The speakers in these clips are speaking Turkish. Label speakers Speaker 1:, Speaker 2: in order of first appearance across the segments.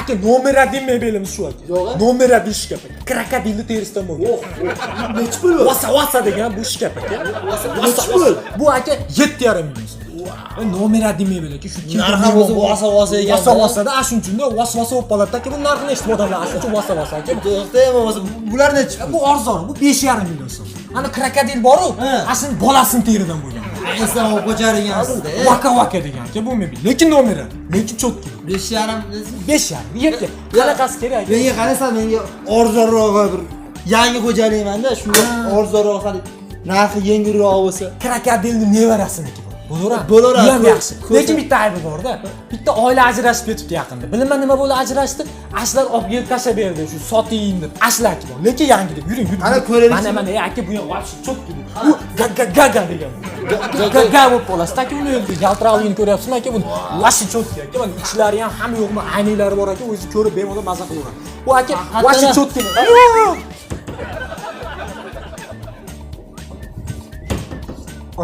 Speaker 1: aka nomera demay belimiz shu aka
Speaker 2: Yo'q, a?
Speaker 1: nomera deyish gap aka krokodilni terisidan bo'lgan
Speaker 2: nechi pul bu
Speaker 1: vasa vasa degan bu
Speaker 2: nechi pul?
Speaker 1: vasa. bu aka yetti yarim E, nomera demay bel aka shu
Speaker 2: Narxi o'zi vasa vasa ekan.
Speaker 1: vasa vasada ana shuning uchunda vas vasa bo'lib qoladi aka bu narxini eshitib odamlar ana shuning uchun vasa vasa aka
Speaker 2: bular nechi
Speaker 1: bu arzon bu besh yarim million so'm ana krokodil boru ana shuni bolasini teridan bo'lgan
Speaker 2: esdan olib qo'charigansizda
Speaker 1: vaka vaka degan aka bo'lmaydi lekin nomera lekin cho'tki
Speaker 2: besh yarim
Speaker 1: besh yarim yetti qanaqasi kerak
Speaker 2: menga qarasam menga arzonroq bir yangi xo'jalikmanda shunga hali narxi yengilroq bo'lsa
Speaker 1: krokodilni nevarasiniki bu bo'laveradi
Speaker 2: Bo'laveradi.
Speaker 1: bu ham yaxshi
Speaker 2: Ko'sa-
Speaker 1: lekin bitta aybi borda bitta oila ajrashib ketibdi yaqinda bilmayman nima bo'ldi ajrashdi ashlar olib kelib tashlab berdi shu soting deb ashlaki bor lekin yangi deb yuring yuring
Speaker 2: Ana ko'raylik.
Speaker 1: mana mana ey aka bu ham вообще cho'tki bu bu gaga gaga degan gaga gaga bo'lib qolasiz aka uni o'zi yaltiroqligini ko'ryapsizmi aka buni вообще cho'tki aka mana ichlari ham hamma yo'qmi ayniklari bor aka o'zi ko'rib bemalol maza qilaveradi bu aka
Speaker 2: Hatta-
Speaker 1: вообще cho'tki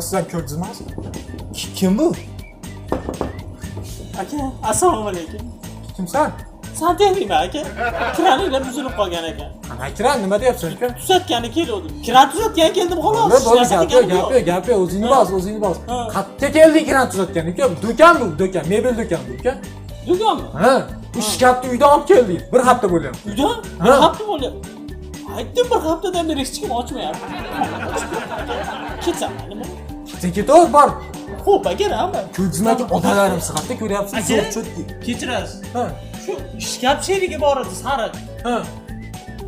Speaker 1: Sizlar ko'rdingizmi?
Speaker 2: kim bu?
Speaker 3: Aka assalomu alaykum
Speaker 1: Kimsan?
Speaker 3: santexnikmi aka kraninglar buzilib qolgan ekan
Speaker 1: Ana kiran nima deyapsan aka?
Speaker 3: tuzatgani keluvdim kran tuzatgani keldim xolos
Speaker 1: gap yo'q, gap
Speaker 3: yo'q.
Speaker 1: gap yo'q, o'zingni bos, o'zingni bos. Qayerga kelding kiran tuzatgan uka? Do'kon bu, do'kon, mebel do'koni bu uka.
Speaker 3: do'konmi
Speaker 1: Ha, bu shkafni uydan olib kelding. Bir hafta bo'lyapti.
Speaker 3: uydan bir hafta bo'lyapti aytdim bir haftadan beri hech kim ochmayapti ketsam nima
Speaker 1: Sen ketaver, bor.
Speaker 3: Rahmat
Speaker 1: Ko'zimga odamlarim siqatda ko'ryapsiz,
Speaker 3: aka
Speaker 1: zo'r cho'tki.
Speaker 3: kechirasiz
Speaker 1: Ha,
Speaker 3: shu shkaf sherigi bor edi sariq
Speaker 1: ha.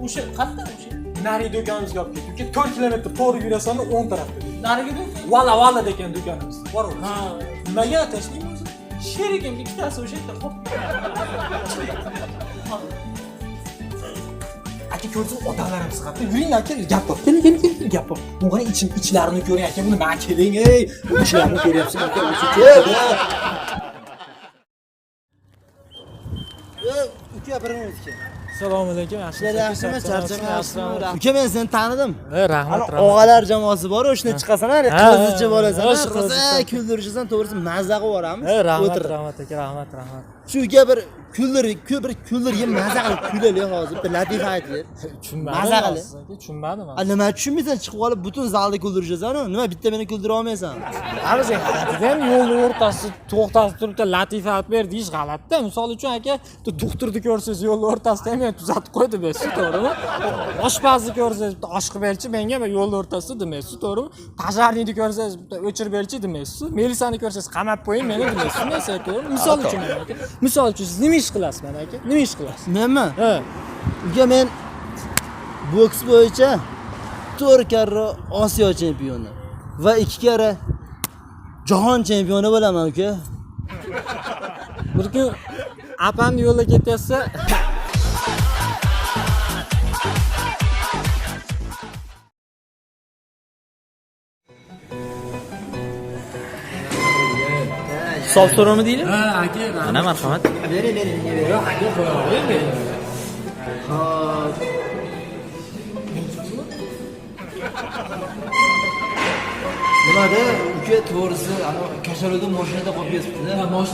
Speaker 3: o'sha qayerda o'sha
Speaker 1: Nari do'konimizga olib ketdik. Uka 4 kilometr to'g'ri yurasan, o'ng tarafda.
Speaker 3: narigi do'kon
Speaker 1: Vala vala degan do'konimiz. Bor.
Speaker 3: ha
Speaker 1: Nimaga tashlaymiz o'zi?
Speaker 3: sherigim ikkitasi o'sha yerda hop
Speaker 1: aka ko'rsin odamlarim siqatda yuring aka gap bor keling keling keling gap bor ichim ichlarini ko'ring aka buni man keling ey! İchlarini ko'ryapsiz aka o'sha
Speaker 2: uka bir minutga
Speaker 1: assalomu alaykum
Speaker 2: sizlar yaxshimi charchamayapsizmi uka men seni tanidim
Speaker 1: rahmat
Speaker 2: Ana og'alar jamoasi bor o'shani chiqasan a
Speaker 1: Ha,
Speaker 2: qiziqchi bo'lasan
Speaker 1: ha,
Speaker 2: a
Speaker 1: shu
Speaker 2: qiziq
Speaker 1: qiziqchi.
Speaker 2: kuldirishsan to'g'risi maza qilib yuboramiz
Speaker 1: rahmat
Speaker 2: o'tir
Speaker 1: rahmat aka rahmat rahmat
Speaker 2: shu uka bir kuldir ku- bir kuldirga maza qilib kulaylik hozir bitta latifa aytaylik
Speaker 1: tushunmadim
Speaker 2: Maza qilib.
Speaker 1: tushunmadim
Speaker 2: a nima tushunmaysan chiqib qolib butun zalni kuldirishasanu nima bitta meni kuldira olmaysan
Speaker 1: Qarang ham yo'lni o'rtasida to'xtatib turib latifa aytib ber deyish g'alati misol uchun aka doktorni ko'rsangiz yo'lni o'rtasida ham meni tuzatib qo'y demaysiz to'g'rimi oshpazni ko'rsangiz bitta osh qilib berchi menga men yo'lni o'rtasida demaysiz to'g'rimi pожарныйni ko'rsangiz bitta o'chirib berchi demaysiz melisani ko'rsangiz qamab qo'ying meni demaysiz men aka misol uchun mana aka misol uchun siz nima ish qilasiz mana aka nima ish qilasiz
Speaker 2: menmi
Speaker 1: ha
Speaker 2: uka men boks bo'yicha to'rt karra osiyo chempioni va ikki karra jahon chempioni bo'laman uka
Speaker 1: bir kun opamni yo'lda ketyapsa
Speaker 3: hisob so'rama deydi
Speaker 1: ha aka
Speaker 3: mana marhamat
Speaker 2: bering bering
Speaker 1: yo'q aka qo'yavering
Speaker 2: Hop. nimada uka to'g'risi ana kasharada mashinada qolib ketibdida rahmat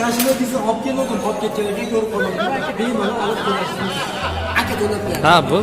Speaker 1: Kashmir bizni olib keluvdim, olib ketganlarga ko'rib qolaman. Aka bemalol olib qo'yasiz. Aka to'lab ber.
Speaker 3: ha bu